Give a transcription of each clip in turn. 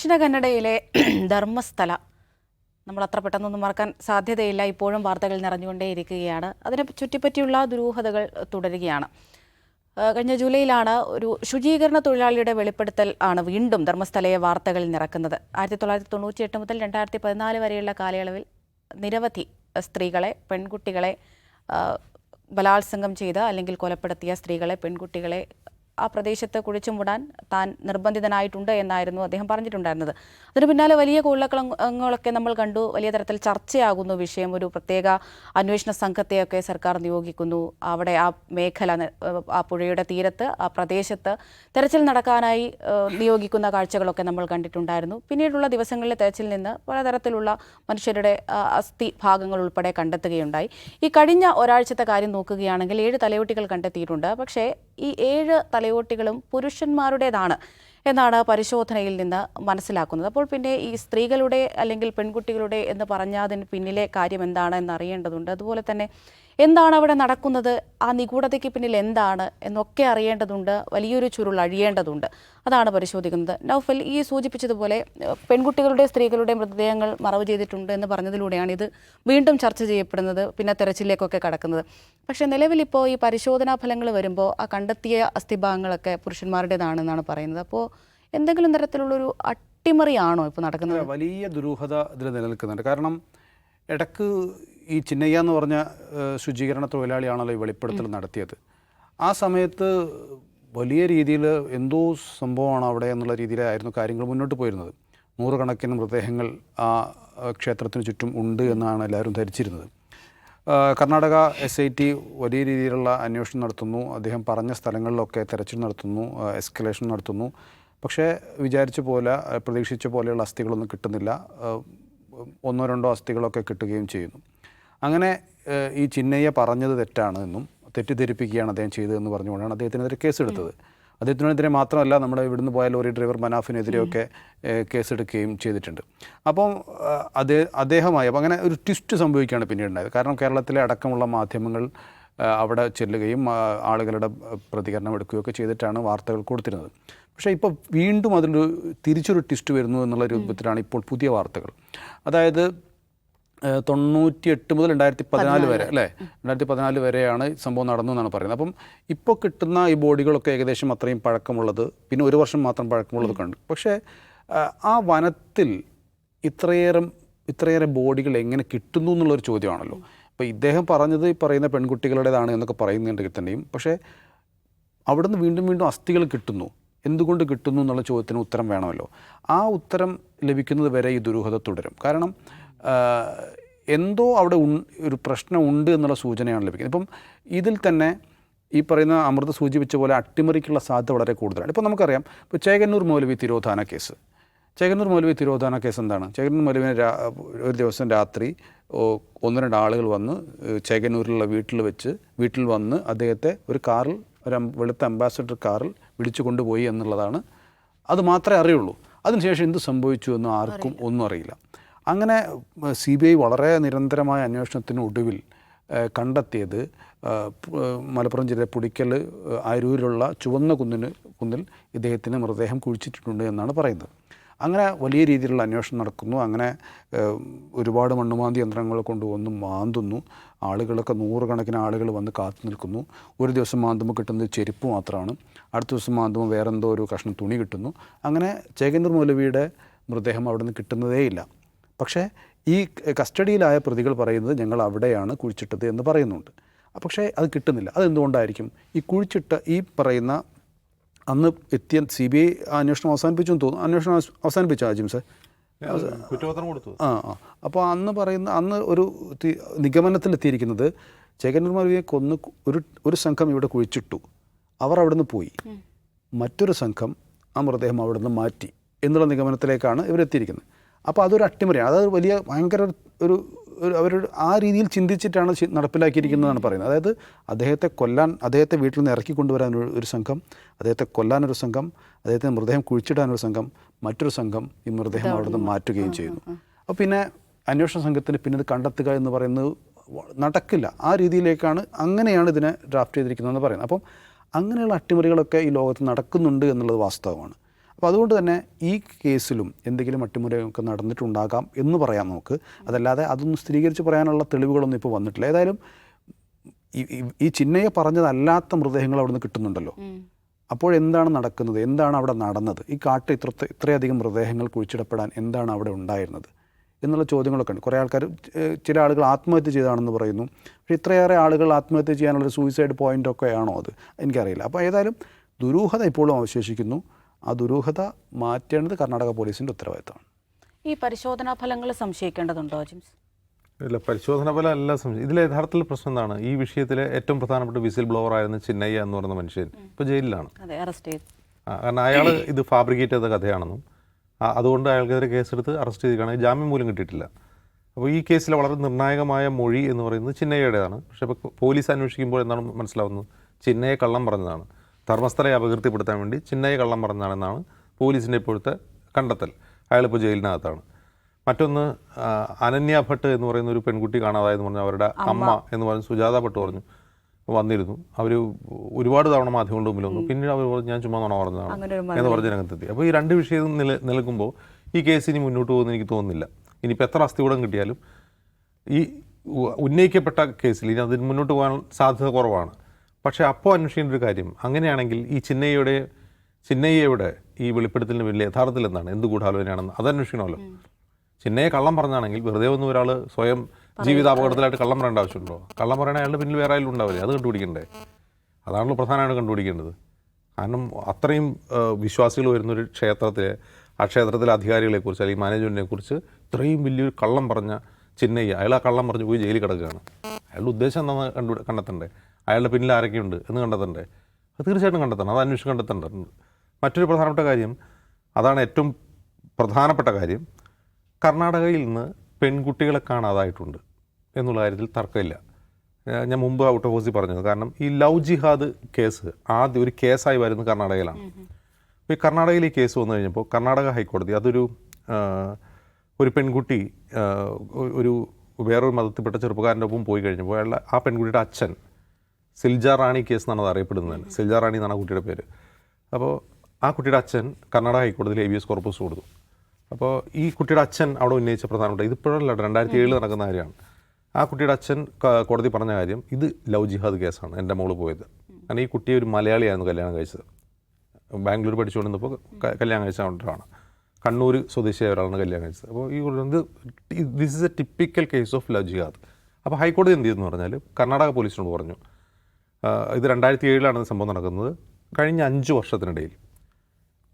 ദക്ഷിണ കന്നഡയിലെ ധർമ്മസ്ഥല. നമ്മൾ അത്ര പെട്ടെന്നൊന്നും മറക്കാൻ സാധ്യതയില്ല. ഇപ്പോഴും വാർത്തകൾ നിറഞ്ഞുകൊണ്ടേയിരിക്കുകയാണ്. അതിനെ ചുറ്റിപ്പറ്റിയുള്ള ദുരൂഹതകൾ തുടരുകയാണ്. കഴിഞ്ഞ ജൂലൈയിലാണ് ഒരു ശുചീകരണ തൊഴിലാളിയുടെ വെളിപ്പെടുത്തൽ ആണ് വീണ്ടും ധർമ്മസ്ഥലയെ വാർത്തകളിൽ നിറക്കുന്നത്. ആയിരത്തി തൊള്ളായിരത്തി തൊണ്ണൂറ്റി എട്ട് മുതൽ രണ്ടായിരത്തി പതിനാല് വരെയുള്ള കാലയളവിൽ നിരവധി സ്ത്രീകളെ പെൺകുട്ടികളെ ബലാത്സംഗം ചെയ്ത് അല്ലെങ്കിൽ കൊലപ്പെടുത്തിയ സ്ത്രീകളെ പെൺകുട്ടികളെ ആ പ്രദേശത്ത് കുഴിച്ചുമൂടാൻ താൻ നിർബന്ധിതനായിട്ടുണ്ട് എന്നായിരുന്നു അദ്ദേഹം പറഞ്ഞിട്ടുണ്ടായിരുന്നത്. അതിന് പിന്നാലെ വലിയ കൊള്ളക്കളങ്ങളൊക്കെ നമ്മൾ കണ്ടു. വലിയ തരത്തിൽ ചർച്ചയാകുന്നു വിഷയം. ഒരു പ്രത്യേക അന്വേഷണ സംഘത്തെയൊക്കെ സർക്കാർ നിയോഗിക്കുന്നു. അവിടെ ആ മേഖല ആ പുഴയുടെ തീരത്ത് ആ പ്രദേശത്ത് തെരച്ചിൽ നടക്കാനായി നിയോഗിക്കുന്ന കാഴ്ചകളൊക്കെ നമ്മൾ കണ്ടിട്ടുണ്ടായിരുന്നു. പിന്നീടുള്ള ദിവസങ്ങളിലെ തെരച്ചിൽ നിന്ന് പലതരത്തിലുള്ള മനുഷ്യരുടെ അസ്ഥി ഭാഗങ്ങൾ ഉൾപ്പെടെ കണ്ടെത്തുകയുണ്ടായി. ഈ കഴിഞ്ഞ ഒരാഴ്ചത്തെ കാര്യം നോക്കുകയാണെങ്കിൽ ഏഴ് തലയോട്ടികൾ കണ്ടെത്തിയിട്ടുണ്ട്. പക്ഷേ ഈ ഏഴ് തലയോട്ടികളും പുരുഷന്മാരുടേതാണ് എന്നാണ് പരിശോധനയിൽ നിന്ന് മനസ്സിലാക്കുന്നത്. അപ്പോൾ പിന്നെ ഈ സ്ത്രീകളുടെ അല്ലെങ്കിൽ പെൺകുട്ടികളുടെ എന്ന് പറഞ്ഞതിന് പിന്നിലെ കാര്യം എന്താണ് എന്ന് അറിയേണ്ടതുണ്ട് അതുപോലെ തന്നെ എന്താണ് അവിടെ നടക്കുന്നത്? ആ നിഗൂഢതയ്ക്ക് പിന്നിൽ എന്താണ്? എന്നൊക്കെ അറിയേണ്ടതുണ്ട് വലിയൊരു ചുരുൾ അഴിയേണ്ടതുണ്ട്. അതാണ് പരിശോധിക്കുന്നത്. നൗഫൽ ഈ സൂചിപ്പിച്ചതുപോലെ പെൺകുട്ടികളുടെ സ്ത്രീകളുടെ മൃതദേഹങ്ങൾ മറവ് ചെയ്തിട്ടുണ്ട് എന്ന് പറഞ്ഞതിലൂടെയാണ് ഇത് വീണ്ടും ചർച്ച ചെയ്യപ്പെടുന്നത് പിന്നെ തെരച്ചിലേക്കൊക്കെ കടക്കുന്നത്. പക്ഷേ നിലവിലിപ്പോൾ ഈ പരിശോധനാ ഫലങ്ങൾ വരുമ്പോൾ ആ കണ്ടെത്തിയ അസ്ഥിഭാഗങ്ങളൊക്കെ പുരുഷന്മാരുടേതാണെന്നാണ് പറയുന്നത്. അപ്പോൾ എന്തെങ്കിലും തരത്തിലുള്ളൊരു അട്ടിമറിയാണോ ഇപ്പോൾ നടക്കുന്നത്? വലിയ ദുരൂഹത ഇതിൽ നിലനിൽക്കുന്നുണ്ട്. കാരണം ഇടയ്ക്ക് ഈ ചിന്നയ്യ എന്ന് പറഞ്ഞ ശുചീകരണ തൊഴിലാളിയാണല്ലോ ഈ വെളിപ്പെടുത്തൽ നടത്തിയത്. ആ സമയത്ത് വലിയ രീതിയിൽ എന്തോ സംഭവമാണ് അവിടെ എന്നുള്ള രീതിയിലായിരുന്നു കാര്യങ്ങൾ മുന്നോട്ട് പോയിരുന്നത്. നൂറുകണക്കിന് മൃതദേഹങ്ങൾ ആ ക്ഷേത്രത്തിന് ചുറ്റും ഉണ്ട് എന്നാണ് എല്ലാവരും ധരിച്ചിരുന്നത്. കർണാടക എസ് ഐ ടി വലിയ രീതിയിലുള്ള അന്വേഷണം നടത്തുന്നു. അദ്ദേഹം പറഞ്ഞ സ്ഥലങ്ങളിലൊക്കെ തെരച്ചിൽ നടത്തുന്നു എസ്കലേഷൻ നടത്തുന്നു. പക്ഷേ വിചാരിച്ച പോലെ പ്രതീക്ഷിച്ച പോലെയുള്ള അസ്ഥികളൊന്നും കിട്ടുന്നില്ല. ഒന്നോ രണ്ടോ അസ്ഥികളൊക്കെ കിട്ടുകയും ചെയ്യുന്നു. അങ്ങനെ ഈ ചിന്നയ്യ പറഞ്ഞത് തെറ്റാണ് എന്നും തെറ്റിദ്ധരിപ്പിക്കുകയാണ് അദ്ദേഹം ചെയ്തതെന്ന് പറഞ്ഞുകൊണ്ടാണ് അദ്ദേഹത്തിനെതിരെ കേസെടുത്തത്. അദ്ദേഹത്തിനെതിരെ മാത്രമല്ല നമ്മുടെ ഇവിടുന്ന് പോയ ലോറി ഡ്രൈവർ മനാഫിനെതിരെയൊക്കെ കേസെടുക്കുകയും ചെയ്തിട്ടുണ്ട്. അപ്പം അതേ അദ്ദേഹമായി അപ്പം അങ്ങനെ ഒരു ട്വിസ്റ്റ് സംഭവിക്കുകയാണ് പിന്നീട് ഉണ്ടായത് കാരണം കേരളത്തിലെ അടക്കമുള്ള മാധ്യമങ്ങൾ അവിടെ ചെല്ലുകയും ആളുകളുടെ പ്രതികരണം എടുക്കുകയൊക്കെ ചെയ്തിട്ടാണ് വാർത്തകൾ കൊടുത്തിരുന്നത്. പക്ഷേ ഇപ്പോൾ വീണ്ടും അതിലൊരു തിരിച്ചൊരു ട്വിസ്റ്റ് വരുന്നു എന്നുള്ള രൂപത്തിലാണ് ഇപ്പോൾ പുതിയ വാർത്തകൾ. അതായത് തൊണ്ണൂറ്റി എട്ട് മുതൽ രണ്ടായിരത്തി പതിനാല് വരെ അല്ലേ? രണ്ടായിരത്തി പതിനാല് വരെയാണ് സംഭവം നടന്നു എന്നാണ് പറയുന്നത്. അപ്പം ഇപ്പോൾ കിട്ടുന്ന ഈ ബോഡികളൊക്കെ ഏകദേശം അത്രയും പഴക്കമുള്ളത് പിന്നെ ഒരു വർഷം മാത്രം പഴക്കമുള്ളത് കണ്ടു. പക്ഷേ ആ, വനത്തിൽ ഇത്രയേറെ ഇത്രയേറെ ബോഡികൾ എങ്ങനെ കിട്ടുന്നു എന്നുള്ളൊരു ചോദ്യമാണല്ലോ. അപ്പോൾ ഇദ്ദേഹം പറഞ്ഞത് ഈ പറയുന്ന പെൺകുട്ടികളുടേതാണ് എന്നൊക്കെ പറയുന്നുണ്ടെങ്കിൽ തന്നെയും പക്ഷേ അവിടുന്ന് വീണ്ടും വീണ്ടും അസ്ഥികൾ കിട്ടുന്നു. എന്തുകൊണ്ട് കിട്ടുന്നു എന്നുള്ള ചോദ്യത്തിന് ഉത്തരം വേണമല്ലോ. ആ ഉത്തരം ലഭിക്കുന്നത് വരെ ഈ ദുരൂഹത തുടരും. കാരണം എന്തോ അവിടെ ഉ ഒരു പ്രശ്നം ഉണ്ട് എന്നുള്ള സൂചനയാണ് ലഭിക്കുന്നത്. ഇപ്പം ഇതിൽ തന്നെ ഈ പറയുന്ന അമൃത സൂചിപ്പിച്ച പോലെ അട്ടിമറിക്കുള്ള സാധ്യത വളരെ കൂടുതലാണ്. ഇപ്പോൾ നമുക്കറിയാം ഇപ്പോൾ ചേകന്നൂർ മൗലവി തിരോധാന കേസ്. ചേകന്നൂർ മൗലവി തിരോധാന കേസ് എന്താണ്? ചേകന്നൂർ മൗലവിനെ ഒരു ദിവസം രാത്രി ഒന്ന് രണ്ട് ആളുകൾ വന്ന് ചേകന്നൂരിലുള്ള വീട്ടിൽ വെച്ച് വീട്ടിൽ വന്ന് അദ്ദേഹത്തെ ഒരു കാറിൽ ഒരു വെളുത്ത അംബാസഡർ കാറിൽ വിളിച്ചു കൊണ്ടുപോയി എന്നുള്ളതാണ്. അത് മാത്രമേ അറിയുള്ളൂ. അതിനുശേഷം എന്ത് സംഭവിച്ചു എന്ന് ആർക്കും ഒന്നും അറിയില്ല. അങ്ങനെ സി ബി ഐ വളരെ നിരന്തരമായ അന്വേഷണത്തിന് ഒടുവിൽ ഏഹ്, കണ്ടെത്തിയത് മലപ്പുറം ജില്ലയിലെ പുടിക്കൽ അരൂരിലുള്ള ചുവന്ന കുന്നിന് കുന്നിൽ ഇദ്ദേഹത്തിന് മൃതദേഹം കുഴിച്ചിട്ടുണ്ട് എന്നാണ് പറയുന്നത്. അങ്ങനെ വലിയ രീതിയിലുള്ള അന്വേഷണം നടക്കുന്നു. അങ്ങനെ ഒരുപാട് മണ്ണുമാന്തി യന്ത്രങ്ങൾ കൊണ്ടുവന്ന് മാന്തുന്നു. ആളുകളൊക്കെ നൂറുകണക്കിന് ആളുകൾ വന്ന് കാത്തു നിൽക്കുന്നു. ഒരു ദിവസം മാന്തുമ്പോൾ കിട്ടുന്നത് ചെരുപ്പ് മാത്രമാണ്. അടുത്ത ദിവസം മാന്തുമ്പോൾ വേറെന്തോ ഒരു കഷ്ണം തുണി കിട്ടുന്നു. അങ്ങനെ ചേകേന്ദ്ര മൗലവിയുടെ മൃതദേഹം അവിടെ നിന്ന് കിട്ടുന്നതേയില്ല. പക്ഷേ ഈ കസ്റ്റഡിയിലായ പ്രതികൾ പറയുന്നത് ഞങ്ങൾ അവിടെയാണ് കുഴിച്ചിട്ടത് എന്ന് പറയുന്നുണ്ട്. പക്ഷേ അത് കിട്ടുന്നില്ല. അതെന്തുകൊണ്ടായിരിക്കും? ഈ കുഴിച്ചിട്ട ഈ പറയുന്ന അന്ന് എത്തിയ സി ബി ഐ അന്വേഷണം അവസാനിപ്പിച്ചു എന്ന് തോന്നുന്നു. അന്വേഷണം അവസാനിപ്പിച്ചു ആ ജിംസ് സാർ കുറ്റപത്രം കൊടുത്തു. ആ ആ. അപ്പോൾ അന്ന് പറയുന്ന അന്ന് ഒരു നിഗമനത്തിലെത്തിയിരിക്കുന്നത് ചേകന്നൂർ മരുവിയെ കൊന്ന് ഒരു ഒരു സംഘം ഇവിടെ കുഴിച്ചിട്ടു. അവർ അവിടുന്ന് പോയി. മറ്റൊരു സംഘം ആ മൃതദേഹം അവിടുന്ന് മാറ്റി എന്നുള്ള നിഗമനത്തിലേക്കാണ് ഇവരെത്തിയിരിക്കുന്നത്. അപ്പോൾ അതൊരു അട്ടിമറിയാണ്. അതൊരു വലിയ ഭയങ്കര ഒരു ഒരു അവർ ആ രീതിയിൽ ചിന്തിച്ചിട്ടാണ് നടപ്പിലാക്കിയിരിക്കുന്നതെന്നാണ് നടപ്പിലാക്കിയിരിക്കുന്നതാണ് പറയുന്നത്. അതായത് അദ്ദേഹത്തെ കൊല്ലാൻ അദ്ദേഹത്തെ വീട്ടിൽ നിന്ന് ഇറക്കി കൊണ്ടുവരാൻ ഒരു- ഒരു സംഘം അദ്ദേഹത്തെ കൊല്ലാനൊരു സംഘം അദ്ദേഹത്തെ മൃതദേഹം കുഴിച്ചിടാനൊരു സംഘം മറ്റൊരു സംഘം ഈ മൃതദേഹം അവിടെ നിന്ന് മാറ്റുകയും ചെയ്യുന്നു. അപ്പോൾ പിന്നെ അന്വേഷണ സംഘത്തിന് പിന്നെ ഇത് കണ്ടെത്തുക എന്ന് പറയുന്നത് നടക്കില്ല. ആ രീതിയിലേക്കാണ് അങ്ങനെയാണ് ഇതിനെ ഡ്രാഫ്റ്റ് ചെയ്തിരിക്കുന്നതെന്ന് പറയുന്നത്. അപ്പം അങ്ങനെയുള്ള അട്ടിമറികളൊക്കെ ഈ ലോകത്ത് നടക്കുന്നുണ്ട് എന്നുള്ളത് വാസ്തവമാണ്. അപ്പോൾ അതുകൊണ്ട് തന്നെ ഈ കേസിലും എന്തെങ്കിലും അട്ടിമറിയൊക്കെ നടന്നിട്ടുണ്ടാകാം എന്ന് പറയാം നമുക്ക് അതല്ലാതെ അതൊന്നും സ്ഥിരീകരിച്ച് പറയാനുള്ള തെളിവുകളൊന്നും ഇപ്പോൾ വന്നിട്ടില്ല. ഏതായാലും ഈ- ചിന്നയെ പറഞ്ഞതല്ലാത്ത മൃതദേഹങ്ങൾ അവിടുന്ന് കിട്ടുന്നുണ്ടല്ലോ. അപ്പോൾ എന്താണ് നടക്കുന്നത്? എന്താണ് അവിടെ നടന്നത്? ഈ കാട്ട് ഇത്ര ഇത്രയധികം മൃതദേഹങ്ങൾ കുഴിച്ചിടപ്പെടാൻ എന്താണ് അവിടെ ഉണ്ടായിരുന്നത്? എന്നുള്ള ചോദ്യങ്ങളൊക്കെ ഉണ്ട്. കുറേ ആൾക്കാർ ചില ആളുകൾ ആത്മഹത്യ ചെയ്താണെന്ന് പറയുന്നു. പക്ഷേ ഇത്രയേറെ ആളുകൾ ആത്മഹത്യ ചെയ്യാനുള്ളൊരു സൂയിസൈഡ് പോയിന്റ് ഒക്കെ ആണോ അത്? എനിക്കറിയില്ല. അപ്പോൾ ഏതായാലും ദുരൂഹത ഇപ്പോഴും അവശേഷിക്കുന്നു. ആ ദുരൂഹത മാറ്റേണ്ടത് കർണാടക പോലീസിന്റെ ഉത്തരവാദിത്തമാണ്. ഈ പരിശോധനാ ഫലങ്ങൾ സംശയിക്കേണ്ടതുണ്ടോ ജിംസ്? ഇല്ല പരിശോധന ഫലം അല്ല സംശയം ഇതിലെ യഥാർത്ഥത്തിൽ പ്രശ്നം എന്താണ്? ഈ വിഷയത്തിലെ ഏറ്റവും പ്രധാനപ്പെട്ട വിസിൽ ബ്ലോവർ ആയിരുന്ന ചിന്നയ്യ എന്ന് പറയുന്ന മനുഷ്യൻ. ഇപ്പോൾ ജയിലിലാണ്. അതെ അറസ്റ്റ് ആ, കാരണം അയാൾ ഇത് ഫാബ്രിക്കേറ്റ് ചെയ്ത കഥയാണെന്നും അതുകൊണ്ട് അയാൾക്കെതിരെ കേസെടുത്ത് അറസ്റ്റ് ചെയ്തിരിക്കുകയാണെങ്കിൽ ജാമ്യം മൂലം കിട്ടിയിട്ടില്ല. അപ്പോൾ ഈ കേസിലെ വളരെ നിർണായകമായ മൊഴി എന്ന് പറയുന്നത് ചിന്നയ്യയുടേതാണ് പക്ഷേ ഇപ്പോൾ പോലീസ് അന്വേഷിക്കുമ്പോൾ എന്താണ് മനസ്സിലാവുന്നത്? ചിന്നയെ കള്ളം പറഞ്ഞതാണ്. ധർമ്മസ്ഥലയെ അപകീർത്തിപ്പെടുത്താൻ വേണ്ടി ചിന്നയെ കള്ളം പറഞ്ഞതാണെന്നാണ് പോലീസിന്റെ ഇപ്പോഴത്തെ കണ്ടെത്തൽ. അയാളിപ്പോൾ ജയിലിനകത്താണ്. മറ്റൊന്ന് അനന്യ ഭട്ട് എന്ന് പറയുന്ന ഒരു പെൺകുട്ടി കാണാതായെന്ന് പറഞ്ഞ അവരുടെ അമ്മ. എന്ന് പറഞ്ഞ് സുജാത ഭട്ട് പറഞ്ഞു വന്നിരുന്നു. അവർ ഒരുപാട് തവണ മാധ്യമങ്ങളുടെ മുമ്പിൽ വന്നു. പിന്നീട് അവർ പറഞ്ഞു ഞാൻ ചുമ്മാ നോണ പറഞ്ഞതാണ് എന്ന് പറഞ്ഞ രംഗത്തെത്തി. അപ്പോൾ ഈ രണ്ട് വിഷയം നില നിൽക്കുമ്പോൾ ഈ കേസ് ഇനി മുന്നോട്ട് പോകുമെന്ന് എനിക്ക് തോന്നുന്നില്ല. ഇനിയിപ്പോൾ എത്ര അസ്ഥികൂടം കിട്ടിയാലും ഈ ഉന്നയിക്കപ്പെട്ട കേസിൽ ഇനി അതിന് മുന്നോട്ട് പോകാൻ സാധ്യത കുറവാണ്. പക്ഷേ അപ്പോൾ അന്വേഷിക്കേണ്ട ഒരു കാര്യം. അങ്ങനെയാണെങ്കിൽ ഈ ചിന്നയ്യയുടെ ചിന്നയ്യയുടെ ഈ വെളിപ്പെടുത്തലിന് വലിയ യഥാർത്ഥത്തിൽ എന്താണ്? എന്ത് ഗൂഢാലോചനയാണെന്ന് അത് അന്വേഷിക്കണമല്ലോ. ചിന്നയെ കള്ളം പറഞ്ഞാണെങ്കിൽ വെറുതെ ഒന്നും ഒരാൾ സ്വയം ജീവിതാപകടത്തിലായിട്ട് കള്ളം പറയേണ്ട ആവശ്യമുണ്ടോ? കള്ളം പറയണ അയാളുടെ പിന്നിൽ വേറെ ആയാലും ഉണ്ടാവില്ലേ? അത് കണ്ടുപിടിക്കണ്ടേ? അതാണല്ലോ പ്രധാനമായിട്ട് കണ്ടുപിടിക്കേണ്ടത്. കാരണം അത്രയും വിശ്വാസികൾ വരുന്നൊരു ക്ഷേത്രത്തിലെ ആ ക്ഷേത്രത്തിലെ അധികാരികളെക്കുറിച്ച് അല്ലെങ്കിൽ മാനേജ്മെന്റിനെ കുറിച്ച് ഇത്രയും വലിയൊരു കള്ളം പറഞ്ഞ ചിന്നയ്യ അയാൾ ആ കള്ളം പറഞ്ഞ് പോയി ജയിലിൽ കിടക്കുകയാണ്. അയാളുടെ ഉദ്ദേശം എന്താണെന്ന് കണ്ടു കണ്ടെത്തണ്ടേ? അയാളുടെ പിന്നിൽ ആരൊക്കെയുണ്ട് എന്ന് കണ്ടെത്തണ്ടേ? അത് തീർച്ചയായിട്ടും കണ്ടെത്തണം. അത് അന്വേഷിച്ച് കണ്ടെത്തേണ്ടതുണ്ട് മറ്റൊരു പ്രധാനപ്പെട്ട കാര്യം അതാണ് ഏറ്റവും പ്രധാനപ്പെട്ട കാര്യം. കർണാടകയിൽ നിന്ന് പെൺകുട്ടികളെ കാണാതായിട്ടുണ്ട് എന്നുള്ള കാര്യത്തിൽ തർക്കമില്ല. ഞാൻ മുമ്പ് ഔട്ട് ഓഫ് ഹൗസിൽ പറഞ്ഞത്. കാരണം ഈ ലവ് ജിഹാദ് കേസ് ആദ്യം ഒരു കേസായി വരുന്നത് കർണാടകയിലാണ്. അപ്പോൾ ഈ കർണാടകയിൽ ഈ കേസ് വന്നു കഴിഞ്ഞപ്പോൾ കർണാടക ഹൈക്കോടതി അതൊരു ഒരു പെൺകുട്ടി ഒരു വേറൊരു മതത്തിൽപ്പെട്ട ചെറുപ്പക്കാരന്റെ ഒപ്പം പോയി കഴിഞ്ഞപ്പോൾ അയാളുടെ ആ പെൺകുട്ടിയുടെ അച്ഛൻ സിൽജ റാണി കേസ് എന്നാണ് അത് അറിയപ്പെടുന്നത്. സിൽജ റാണി എന്നാണ് ആ കുട്ടിയുടെ പേര്. അപ്പോൾ ആ കുട്ടിയുടെ അച്ഛൻ കർണാടക ഹൈക്കോടതിയിൽ എ ബി എസ് കോർപ്പസ് കൊടുത്തു. അപ്പോൾ ഈ കുട്ടിയുടെ അച്ഛൻ അവിടെ ഉന്നയിച്ച പ്രധാനപ്പെട്ട ഇതിപ്പോഴല്ല രണ്ടായിരത്തി ഏഴിൽ നടക്കുന്ന കാര്യമാണ്. ആ കുട്ടിയുടെ അച്ഛൻ കോടതി പറഞ്ഞ കാര്യം ഇത് ലവ് ജിഹാദ് കേസാണ് എന്റെ മോൾ പോയത്. കാരണം ഈ കുട്ടിയെ ഒരു മലയാളിയായിരുന്നു കല്യാണം കഴിച്ചത്. ബാംഗ്ലൂർ പഠിച്ചുകൊണ്ടിരുന്നപ്പോൾ കല്യാണം കഴിച്ച കൊണ്ടാണ്. കണ്ണൂർ സ്വദേശിയായ ഒരാളാണ് കല്യാണം കഴിച്ചത്. അപ്പോൾ ഈ ഇത് this is a typical case of love jihad. അപ്പോൾ ഹൈക്കോടതി എന്ത് ചെയ്തെന്ന് പറഞ്ഞാൽ കർണാടക പോലീസിനോട് പറഞ്ഞു ഇത് രണ്ടായിരത്തി ഏഴിലാണ് സംഭവം നടക്കുന്നത്. കഴിഞ്ഞ അഞ്ച് വർഷത്തിനിടയിൽ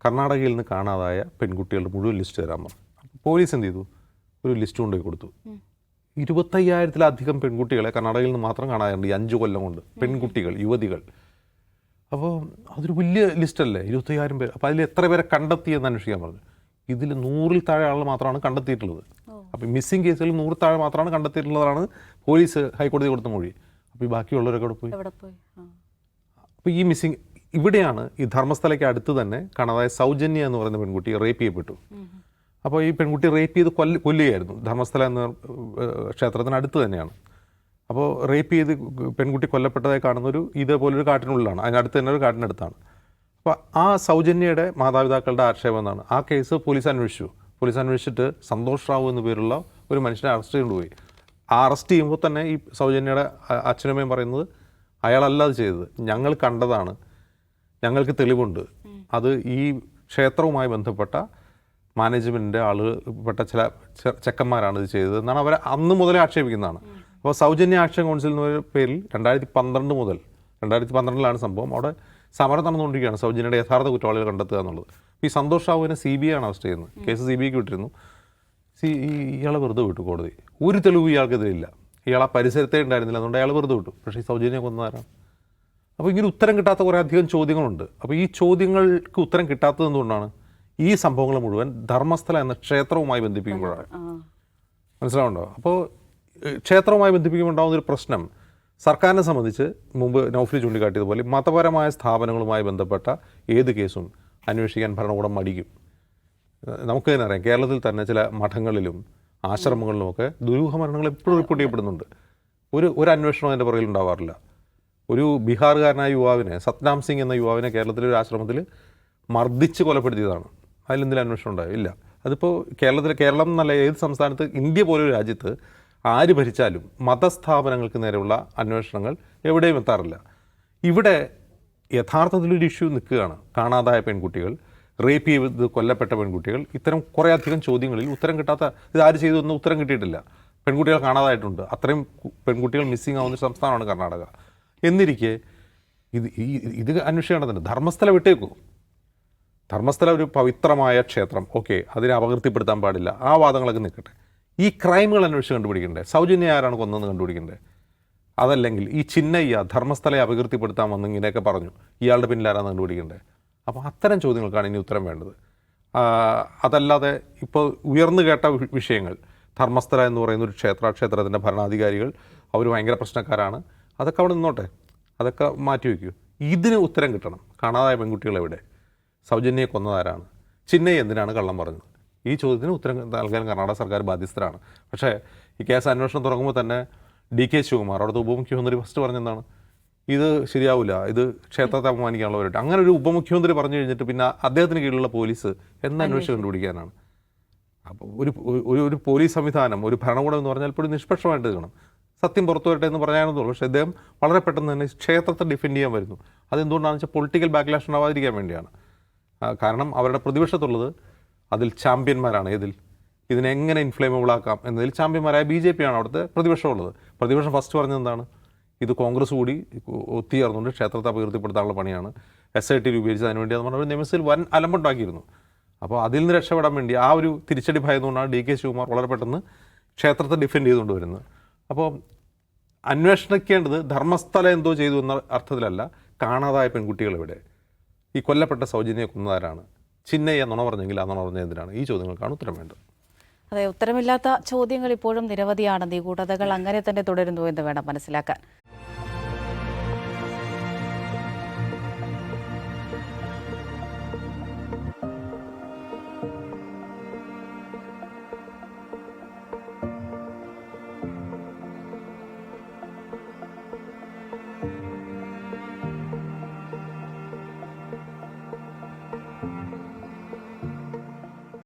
കർണാടകയിൽ നിന്ന് കാണാതായ പെൺകുട്ടികളുടെ മുഴുവൻ ലിസ്റ്റ് തരാൻ പറഞ്ഞു. അപ്പോൾ പോലീസ് എന്ത് ചെയ്തു? ഒരു ലിസ്റ്റ് കൊണ്ടുപോയി കൊടുത്തു. ഇരുപത്തയ്യായിരത്തിലധികം പെൺകുട്ടികളെ കർണാടകയിൽ നിന്ന് മാത്രം കാണാറുണ്ട് ഈ അഞ്ച് കൊല്ലം കൊണ്ട്. പെൺകുട്ടികൾ യുവതികൾ. അപ്പോൾ അതൊരു വലിയ ലിസ്റ്റല്ലേ ഇരുപത്തയ്യായിരം പേര്. അപ്പോൾ അതിൽ എത്ര പേരെ കണ്ടെത്തി എന്ന് അന്വേഷിക്കാൻ പറഞ്ഞു. ഇതിൽ നൂറിൽ താഴെ ആളുകൾ മാത്രമാണ് കണ്ടെത്തിയിട്ടുള്ളത്. അപ്പോൾ മിസ്സിംഗ് കേസുകളിൽ നൂറിൽ താഴെ മാത്രമാണ് കണ്ടെത്തിയിട്ടുള്ളതാണ് പോലീസ് ഹൈക്കോടതി കൊടുത്ത മൊഴി. അപ്പോൾ ഈ ബാക്കിയുള്ളവരൊക്കെ അവിടെ പോയി? അപ്പോൾ ഈ മിസ്സിങ് ഇവിടെയാണ് ഈ ധർമ്മസ്ഥലയ്ക്ക് അടുത്ത് തന്നെ കാണാതായ സൗജന്യ എന്ന് പറയുന്ന പെൺകുട്ടി റേപ്പ് ചെയ്യപ്പെട്ടു. അപ്പോൾ ഈ പെൺകുട്ടി റേപ്പ് ചെയ്ത് കൊല്ല കൊല്ലുകയായിരുന്നു. ധർമ്മസ്ഥല എന്ന ക്ഷേത്രത്തിന് അടുത്ത് തന്നെയാണ്. അപ്പോൾ റേപ്പ് ചെയ്ത് പെൺകുട്ടി കൊല്ലപ്പെട്ടതായി കാണുന്നൊരു ഇതേപോലൊരു കാട്ടിനുള്ളിലാണ്. അതിനടുത്ത് തന്നെ ഒരു കാട്ടിനടുത്താണ്. അപ്പോൾ ആ സൗജന്യയുടെ മാതാപിതാക്കളുടെ ആക്ഷേപം എന്നാണ് ആ കേസ് പോലീസ് അന്വേഷിച്ചു. പോലീസ് അന്വേഷിച്ചിട്ട് സന്തോഷ് റാവു എന്ന് പേരുള്ള ഒരു മനുഷ്യനെ അറസ്റ്റ് കൊണ്ടുപോയി അറസ്റ്റ് ചെയ്യുമ്പോൾ തന്നെ ഈ സൗജന്യയുടെ അച്ഛനമ്മയും പറയുന്നത് അയാളല്ല അത് ചെയ്തത്. ഞങ്ങൾ കണ്ടതാണ്. ഞങ്ങൾക്ക് തെളിവുണ്ട്. അത് ഈ ക്ഷേത്രവുമായി ബന്ധപ്പെട്ട മാനേജ്മെന്റിന്റെ ആളുകൾപ്പെട്ട ചില ചെക്കന്മാരാണ് ഇത് ചെയ്തത് എന്നാണ് അവരെ അന്ന് മുതലേ ആക്ഷേപിക്കുന്നതാണ്. അപ്പോൾ സൗജന്യ ആക്ഷൻ കൗൺസിൽ എന്ന പേരിൽ രണ്ടായിരത്തി പന്ത്രണ്ട് മുതൽ രണ്ടായിരത്തി പന്ത്രണ്ടിലാണ് സംഭവം. അവിടെ സമരം നടന്നുകൊണ്ടിരിക്കുകയാണ് സൗജന്യയുടെ യഥാർത്ഥ കുറ്റവാളികൾ കണ്ടെത്തുക എന്നുള്ളത്. ഈ സന്തോഷ് റാവുവിനെ സി ബി ഐ ആണ് അറസ്റ്റ് ചെയ്യുന്നത്. കേസ് സി ബി ഐക്ക് വിട്ടിരുന്നു. സി ഈ ഇയാളെ വെറുതെ വിട്ടു കോടതി. ഒരു തെളിവ് ഇയാൾക്കെതിരെ ഇല്ല ഇയാൾ ആ പരിസരത്തേ ഉണ്ടായിരുന്നില്ല. അതുകൊണ്ട് അയാൾ വെറുതെ വിട്ടു. പക്ഷേ ഈ സൗജന്യം കൊന്നതാരാണ് അപ്പോൾ ഇങ്ങനെ ഉത്തരം കിട്ടാത്ത കുറേ അധികം ചോദ്യങ്ങളുണ്ട്. അപ്പോൾ ഈ ചോദ്യങ്ങൾക്ക് ഉത്തരം കിട്ടാത്തത് എന്തുകൊണ്ടാണ്? ഈ സംഭവങ്ങൾ മുഴുവൻ ധർമ്മസ്ഥല എന്ന ക്ഷേത്രവുമായി ബന്ധിപ്പിക്കുമ്പോഴാണ്. മനസ്സിലാവുണ്ടോ അപ്പോൾ ക്ഷേത്രവുമായി ബന്ധിപ്പിക്കുമ്പോൾ ഉണ്ടാകുന്ന ഒരു പ്രശ്നം. സർക്കാരിനെ സംബന്ധിച്ച് മുമ്പ് നൗഫലി ചൂണ്ടിക്കാട്ടിയതുപോലെ മതപരമായ സ്ഥാപനങ്ങളുമായി ബന്ധപ്പെട്ട ഏത് കേസും അന്വേഷിക്കാൻ ഭരണകൂടം മടിക്കും. നമുക്ക് തന്നെ അറിയാം. കേരളത്തിൽ തന്നെ ചില മഠങ്ങളിലും ആശ്രമങ്ങളിലും ഒക്കെ ദുരൂഹ മരണങ്ങൾ എപ്പോഴും റിപ്പോർട്ട് ചെയ്യപ്പെടുന്നുണ്ട്. ഒരു ഒരു അന്വേഷണം അതിന്റെ പുറകിൽ ഉണ്ടാവാറില്ല. ഒരു ബീഹാറുകാരനായ യുവാവിനെ സത്നാം സിംഗ് എന്ന യുവാവിനെ കേരളത്തിലെ ഒരു ആശ്രമത്തിൽ മർദ്ദിച്ച് കൊലപ്പെടുത്തിയതാണ്. അതിലെന്തെങ്കിലും അന്വേഷണം ഉണ്ടായോ? ഇല്ല. അതിപ്പോൾ കേരളത്തിൽ കേരളം എന്നല്ല ഏത് സംസ്ഥാനത്ത് ഇന്ത്യ പോലൊരു രാജ്യത്ത് ആര് ഭരിച്ചാലും മതസ്ഥാപനങ്ങൾക്ക് നേരെയുള്ള അന്വേഷണങ്ങൾ എവിടെയും എത്താറില്ല. ഇവിടെ യഥാർത്ഥത്തിലൊരു ഇഷ്യൂ നിൽക്കുകയാണ്. കാണാതായ പെൺകുട്ടികൾ റേപ്പ് ചെയ്ത് കൊല്ലപ്പെട്ട പെൺകുട്ടികൾ ഇത്തരം കുറേയധികം ചോദ്യങ്ങളിൽ ഉത്തരം കിട്ടാത്ത ഇത് ആര് ചെയ്തു എന്ന് ഉത്തരം കിട്ടിയിട്ടില്ല. പെൺകുട്ടികൾ കാണാതായിട്ടുണ്ട്. അത്രയും പെൺകുട്ടികൾ മിസ്സിംഗ് ആവുന്ന സംസ്ഥാനമാണ് കർണാടക. എന്നിരിക്കെ ഇത് ഈ ഇത് അന്വേഷിക്കേണ്ടതുണ്ട്. ധർമ്മസ്ഥല വിട്ടേക്കൂ. ധർമ്മസ്ഥല ഒരു പവിത്രമായ ക്ഷേത്രം. ഓക്കെ അതിനെ അപകീർത്തിപ്പെടുത്താൻ പാടില്ല. ആ വാദങ്ങളൊക്കെ നിൽക്കട്ടെ. ഈ ക്രൈമുകൾ അന്വേഷിച്ച് കണ്ടുപിടിക്കണ്ടേ? സൗജന്യ ആരാണ് കൊന്നതെന്ന് കണ്ടുപിടിക്കണ്ടേ? അതല്ലെങ്കിൽ ഈ ചിന്നയ്യ ധർമ്മസ്ഥലയെ അപകീർത്തിപ്പെടുത്താൻ വന്ന് ഇങ്ങനെയൊക്കെ പറഞ്ഞു. ഇയാളുടെ പിന്നിലാരാന്ന് കണ്ടുപിടിക്കണ്ടേ? അപ്പോൾ അത്തരം ചോദ്യങ്ങൾക്കാണ് ഇനി ഉത്തരം വേണ്ടത്. അതല്ലാതെ ഇപ്പോൾ ഉയർന്നു കേട്ട വിഷയങ്ങൾ ധർമ്മസ്ഥല എന്ന് പറയുന്ന ഒരു ക്ഷേത്ര ക്ഷേത്രത്തിന്റെ ഭരണാധികാരികൾ അവർ ഭയങ്കര പ്രശ്നക്കാരാണ്. അതൊക്കെ അവിടെ നിന്നോട്ടെ അതൊക്കെ മാറ്റി വയ്ക്കൂ. ഇതിന് ഉത്തരം കിട്ടണം. കാണാതായ പെൺകുട്ടികൾ എവിടെ? സൗജന്യെ കൊന്നതാരാണ്? ചിന്നയെ എന്തിനാണ് കള്ളം പറഞ്ഞത്? ഈ ചോദ്യത്തിന് ഉത്തരം നൽകാൻ കർണാടക സർക്കാർ ബാധ്യസ്ഥരാണ്. പക്ഷേ ഈ കേസ് അന്വേഷണം തുടങ്ങുമ്പോൾ തന്നെ ഡി കെ ശിവകുമാർ അവിടുത്തെ ഉപമുഖ്യമന്ത്രി ഫസ്റ്റ് പറഞ്ഞെന്താണ്? ഇത് ശരിയാവില്ല ഇത് ക്ഷേത്രത്തെ അപമാനിക്കാനുള്ളവരായിട്ട് അങ്ങനെ ഒരു ഉപമുഖ്യമന്ത്രി പറഞ്ഞു കഴിഞ്ഞിട്ട് പിന്നെ അദ്ദേഹത്തിന് കീഴിലുള്ള പോലീസ് എന്ന് അന്വേഷിച്ച് കണ്ടുപിടിക്കാനാണ്. അപ്പോൾ ഒരു ഒരു പോലീസ് സംവിധാനം ഒരു ഭരണകൂടം എന്ന് പറഞ്ഞാൽ ഇപ്പോഴും നിഷ്പക്ഷമായിട്ട് നിൽക്കണം. സത്യം പുറത്തു വരട്ടെ എന്ന് പറയാനെന്നുള്ളൂ പക്ഷേ അദ്ദേഹം വളരെ പെട്ടെന്ന് തന്നെ ക്ഷേത്രത്തെ ഡിഫെൻഡ് ചെയ്യാൻ വരുന്നു. അതെന്തുകൊണ്ടാണെന്ന് വെച്ചാൽ പൊളിറ്റിക്കൽ ബാക്ക്ലാഷ് ഉണ്ടാവാതിരിക്കാൻ വേണ്ടിയാണ്. കാരണം അവരുടെ പ്രതിപക്ഷത്തുള്ളത് അതിൽ ചാമ്പ്യന്മാരാണ്. ഇതിൽ ഇതിനെങ്ങനെ ഇൻഫ്ലേമബിൾ ആക്കാം എന്നതിൽ ചാമ്പ്യന്മാരായ ബി ജെ പി ആണ് അവിടുത്തെ പ്രതിപക്ഷമുള്ളത് പ്രതിപക്ഷം ഫസ്റ്റ് പറഞ്ഞത് എന്താണ്? ഇത് കോൺഗ്രസ് കൂടി ഒത്തുചേർന്നുകൊണ്ട് ക്ഷേത്രത്തെ അപകീർത്തിപ്പെടുത്താനുള്ള പണിയാണ്. എസ് ഐ ടി രൂപീകരിച്ച് അതിനുവേണ്ടി അത് പറഞ്ഞാൽ നിയമത്തിൽ വൻ അലമ്പുണ്ടാക്കിയിരുന്നു. അപ്പോൾ അതിൽ നിന്ന് രക്ഷപ്പെടാൻ വേണ്ടി ആ ഒരു തിരിച്ചടി ഭയന്നുകൊണ്ടാണ് ഡി കെ ശിവകുമാർ വളരെ പെട്ടെന്ന് ക്ഷേത്രത്തെ ഡിഫെൻഡ് ചെയ്തുകൊണ്ട് വരുന്നത്. അപ്പോൾ അന്വേഷിക്കേണ്ടത് ധർമ്മസ്ഥലം എന്തോ ചെയ്തു എന്ന അർത്ഥത്തിലല്ല കാണാതായ പെൺകുട്ടികൾ ഇവിടെ ഈ കൊല്ലപ്പെട്ട സൗജന്യ കുന്നതാരാണ്? ചിന്നയ്യ നുണ പറഞ്ഞെങ്കിൽ ആ നുണ പറഞ്ഞ എന്തിനാണ്? ഈ ചോദ്യങ്ങൾക്കാണ് ഉത്തരം വേണ്ടത്. അതെ ഉത്തരമില്ലാത്ത ചോദ്യങ്ങൾ ഇപ്പോഴും നിരവധിയാണ്. കൂടതകൾ അങ്ങനെ തന്നെ തുടരുന്നു എന്ന് വേണം മനസ്സിലാക്കാൻ.